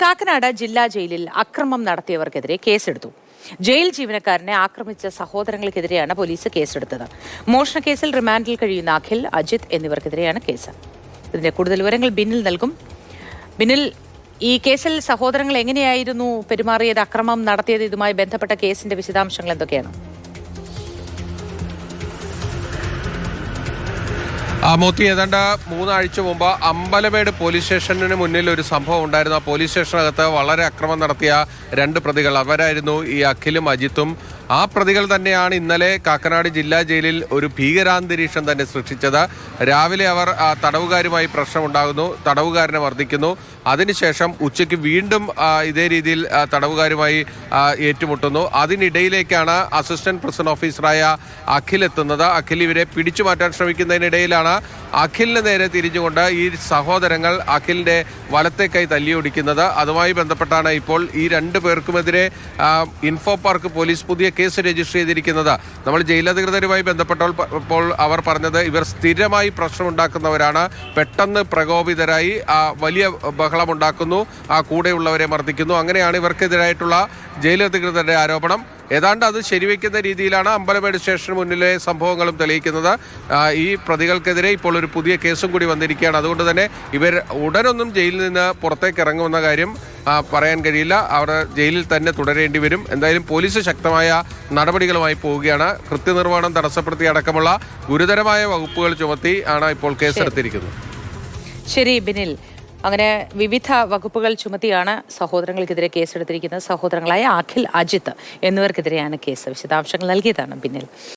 കാക്കനാട് ജില്ലാ ജയിലിൽ അക്രമം നടത്തിയവർക്കെതിരെ കേസെടുത്തു. ജയിൽ ജീവനക്കാരനെ ആക്രമിച്ച സഹോദരങ്ങൾക്കെതിരെയാണ് പോലീസ് കേസെടുത്തത്. മോഷണ കേസിൽ റിമാൻഡിൽ കഴിയുന്ന അഖിൽ അജിത് എന്നിവർക്കെതിരെയാണ് കേസ്. ഇതിന്റെ കൂടുതൽ വിവരങ്ങൾ ബിന്നിൽ നൽകും. ബിന്നിൽ ഈ കേസിൽ സഹോദരങ്ങൾ എങ്ങനെയായിരുന്നു പെരുമാറിയത്? അക്രമം നടത്തിയത് ഇതുമായി ബന്ധപ്പെട്ട കേസിന്റെ വിശദാംശങ്ങൾ എന്തൊക്കെയാണ്? മോത്തി ഏതാണ്ട് മൂന്നാഴ്ച മുമ്പ് അമ്പലമേട് പോലീസ് സ്റ്റേഷന് മുന്നിൽ ഒരു സംഭവം ഉണ്ടായിരുന്നു. ആ പോലീസ് സ്റ്റേഷനകത്ത് വളരെ അക്രമം നടത്തിയ രണ്ട് പ്രതികൾ അവരായിരുന്നു ഈ അഖിലും അജിത്തും ആ പ്രതികൾ തന്നെയാണ് ഇന്നലെ കാക്കനാട് ജില്ലാ ജയിലിൽ ഒരു ഭീകരാന്തരീക്ഷം തന്നെ സൃഷ്ടിച്ചത്. രാവിലെ അവർ തടവുകാരുമായി പ്രശ്നമുണ്ടാകുന്നു. തടവുകാരനെ വർദ്ധിക്കുന്നു അതിനുശേഷം ഉച്ചയ്ക്ക് വീണ്ടും ഇതേ രീതിയിൽ തടവുകാരുമായി ഏറ്റുമുട്ടുന്നു. അതിനിടയിലേക്കാണ് അസിസ്റ്റന്റ് പ്രസിഡന്റ് ഓഫീസറായ അഖിൽ എത്തുന്നത്. അഖിൽ ഇവരെ പിടിച്ചു മാറ്റാൻ ശ്രമിക്കുന്നതിനിടയിലാണ് അഖിലിന് നേരെ തിരിഞ്ഞുകൊണ്ട് ഈ സഹോദരങ്ങൾ അഖിലിന്റെ വലത്തെ കൈ തല്ലിയൊടിക്കുന്നത് അതുമായി ബന്ധപ്പെട്ടാണ് ഇപ്പോൾ ഈ രണ്ടു പേർക്കുമെതിരെ ഇൻഫോ പാർക്ക് പോലീസ് പുതിയ കേസ് രജിസ്റ്റർ ചെയ്തിരിക്കുന്നത്. നമ്മൾ ജയിലധികൃതരുമായി ബന്ധപ്പെട്ടപ്പോൾ അവർ പറഞ്ഞത് ഇവർ സ്ഥിരമായി പ്രശ്നമുണ്ടാക്കുന്നവരാണ്. പെട്ടെന്ന് പ്രകോപിതരായി വലിയ ബഹളമുണ്ടാക്കുന്നു. ആ കൂടെയുള്ളവരെ മർദ്ദിക്കുന്നു. അങ്ങനെയാണ് ഇവർക്കെതിരായിട്ടുള്ള ജയിലധികൃതരുടെ ആരോപണം. ഏതാണ്ട് അത് ശരിവെക്കുന്ന രീതിയിലാണ് അമ്പലമേട് സ്റ്റേഷന് മുന്നിലെ സംഭവങ്ങളും തെളിയിക്കുന്നത്. ഈ പ്രതികൾക്കെതിരെ ഇപ്പോൾ ഒരു പുതിയ കേസും കൂടി വന്നിരിക്കുകയാണ്. അതുകൊണ്ട് തന്നെ ഇവർ ഉടനൊന്നും ജയിലിൽ നിന്ന് പുറത്തേക്ക് ഇറങ്ങുമെന്ന കാര്യം പറയാൻ കഴിയില്ല. അവർ ജയിലിൽ തന്നെ തുടരേണ്ടി വരും. എന്തായാലും പോലീസ് ശക്തമായ നടപടികളുമായി പോവുകയാണ്. കൃത്യനിർവഹണം തടസ്സപ്പെടുത്തി അടക്കമുള്ള ഗുരുതരമായ വകുപ്പുകൾ ചുമത്തി ആണ് ഇപ്പോൾ കേസെടുത്തിരിക്കുന്നത്. ശരി ബിനിൽ. അങ്ങനെ വിവിധ വകുപ്പുകൾ ചുമത്തിയാണ് സഹോദരങ്ങൾക്കെതിരെ കേസെടുത്തിരിക്കുന്നത്. സഹോദരങ്ങളായ അഖിൽ അജിത്ത് എന്നിവർക്കെതിരെയാണ് കേസ് വിശദാംശങ്ങൾ നൽകിയതാണ് ബിന്നിൽ